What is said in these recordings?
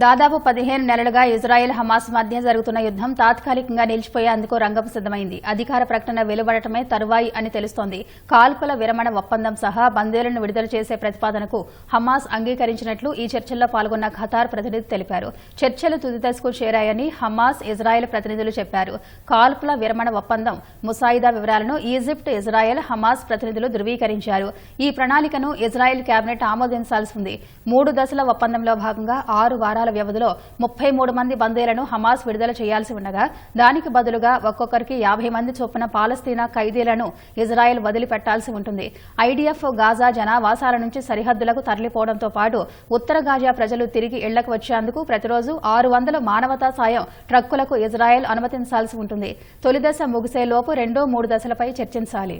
దాదాపు పదిహేను నెలలుగా ఇజ్రాయెల్ హమాస్ మధ్య జరుగుతున్న యుద్దం తాత్కాలికంగా నిలిచిపోయేందుకు రంగం సిద్దమైంది అధికార ప్రకటన వెలువడటమే తరువాయి అని తెలుస్తోంది. కాల్పుల విరమణ ఒప్పందం సహా బందీలను విడుదల చేసే ప్రతిపాదనకు హమాస్ అంగీకరించినట్లు ఈ చర్చల్లో పాల్గొన్న ఖతార్ ప్రతినిధి తెలిపారు. చర్చలు తుది దశకు చేరాయని హమాస్ ఇజ్రాయెల్ ప్రతినిధులు చెప్పారు. కాల్పుల విరమణ ఒప్పందం ముసాయిదా వివరాలను ఈజిప్ట్ ఇజ్రాయెల్ హమాస్ ప్రతినిధులు ధృవీకరించారు. ఈ ప్రణాళికను ఇజ్రాయెల్ కేబినెట్ ఆమోదించాల్సి ఉంది. మూడు దశల ఒప్పందంలో భాగంగా ఆరు వారాలు వ్యవధిలో ముప్పై మూడు మంది బందీలను హమాస్ విడుదల చేయాల్సి ఉండగా దానికి బదులుగా ఒక్కొక్కరికి యాభై మంది చొప్పున పాలస్తీనా ఖైదీలను ఇజ్రాయెల్ వదిలిపెట్టాల్సి ఉంటుంది. ఐడీఎఫ్ గాజా జనావాసాల నుంచి సరిహద్దులకు తరలిపోవడంతో పాటు ఉత్తర గాజా ప్రజలు తిరిగి ఇళ్ళకు వచ్చేందుకు ప్రతిరోజు ఆరు వందల మానవతా సాయం ట్రక్కులకు ఇజ్రాయెల్ అనుమతించాల్సి ఉంటుంది. తొలి దశ ముగిసేలోపు రెండో మూడు దశలపై చర్చించాలి.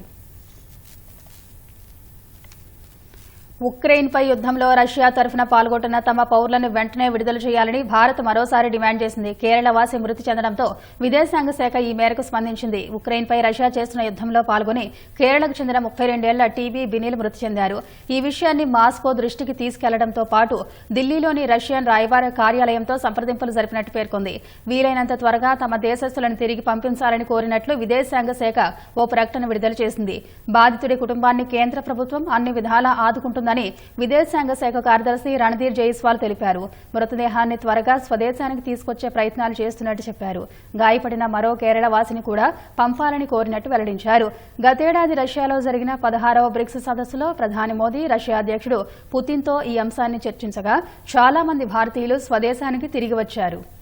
ఉక్రెయిన్పై యుద్దంలో రష్యా తరఫున పాల్గొంటున్న తమ పౌరులను వెంటనే విడుదల చేయాలని భారత్ మరోసారి డిమాండ్ చేసింది. కేరళవాసి మృతి చెందడంతో విదేశాంగ శాఖ ఈ మేరకు స్పందించింది. ఉక్రెయిన్పై రష్యా చేస్తున్న యుద్దంలో పాల్గొని కేరళకు చెందిన ముప్పై రెండేళ్ళ టీబీ బినిల్ మృతి చెందారు. ఈ విషయాన్ని మాస్కో దృష్టికి తీసుకెళ్ళడంతో పాటు ఢిల్లీలోని రష్యన్ రాయబార కార్యాలయంతో సంప్రదింపులు జరిపినట్టు పేర్కొంది. వీలైనంత త్వరగా తమ దేశస్తులను తిరిగి పంపించాలని కోరినట్లు విదేశాంగ శాఖ ఓ ప్రకటన విడుదల చేసింది. బాధితుడి కుటుంబాన్ని కేంద్ర ప్రభుత్వం అన్ని విధాలా ఆదుకుంటుందని విదేశాంగ శాఖ కార్యదర్శి రణధీర్ జైస్వాల్ తెలిపారు. మృతదేహాన్ని త్వరగా స్వదేశానికి తీసుకొచ్చే ప్రయత్నాలు చేస్తున్నట్టు చెప్పారు. గాయపడిన మరో కేరళ వాసిని కూడా పంపాలని కోరినట్టు వెల్లడించారు. గతేడాది రష్యాలో జరిగిన పదహారవ బ్రిక్స్ సదస్సులో ప్రధాని మోదీ రష్యా అధ్యక్షుడు పుతిన్తో ఈ అంశాన్ని చర్చించగా చాలా మంది భారతీయులు స్వదేశానికి తిరిగి వచ్చారు.